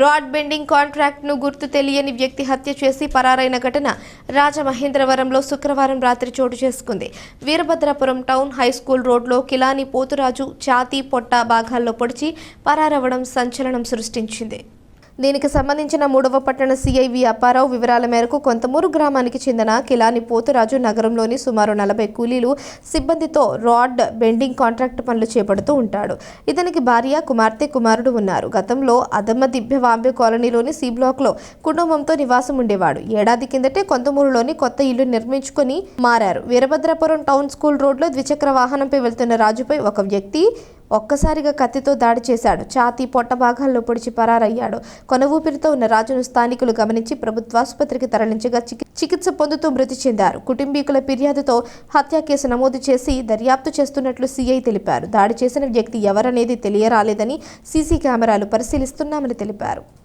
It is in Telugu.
రాడ్ బెండింగ్ కాంట్రాక్ట్ను గుర్తు తెలియని వ్యక్తి హత్య చేసి పరారైన ఘటన రాజమహేంద్రవరంలో శుక్రవారం రాత్రి చోటు చేసుకుంది. వీరభద్రాపురం టౌన్ హై స్కూల్ రోడ్లో కిలాని పోతురాజు ఛాతీ పొట్ట భాగాల్లో పొడిచి పరారవడం సంచలనం సృష్టించింది. దీనికి సంబంధించిన మూడవ పట్టణ సిఐవి అప్పారావు వివరాల మేరకు కొంతమూరు గ్రామానికి చెందిన కిలాని పోతురాజు నగరంలోని సుమారు నలభై కూలీలు సిబ్బందితో రాడ్ బెండింగ్ కాంట్రాక్ట్ పనులు చేపడుతూ ఉంటాడు. ఇతనికి భార్య కుమార్తె కుమారుడు ఉన్నారు. గతంలో అదమ్మ దిభ్య వాంబే కాలనీలోని సి బ్లాక్లో కుటుంబంతో నివాసం ఉండేవాడు. ఏడాది కిందటే కొంతమూరులోని కొత్త ఇల్లు నిర్మించుకొని మారారు. వీరభద్రాపురం టౌన్ స్కూల్ రోడ్లో ద్విచక్ర వాహనంపై వెళ్తున్న రాజుపై ఒక వ్యక్తి ఒక్కసారిగా కత్తితో దాడి చేశాడు. ఛాతీ పొట్ట భాగాల్లో పొడిచి పరారయ్యాడు. కొన ఊపిరితో ఉన్న రాజును స్థానికులు గమనించి ప్రభుత్వాసుపత్రికి తరలించగా చికి- చికిత్స పొందుతూ మృతి చెందారు. కుటుంబీకుల ఫిర్యాదుతో హత్య కేసు నమోదు చేసి దర్యాప్తు చేస్తున్నట్లు సీఐ తెలిపారు. దాడి చేసిన వ్యక్తి ఎవరనేది తెలియరాలేదని సీసీ కెమెరాలు పరిశీలిస్తున్నామని తెలిపారు.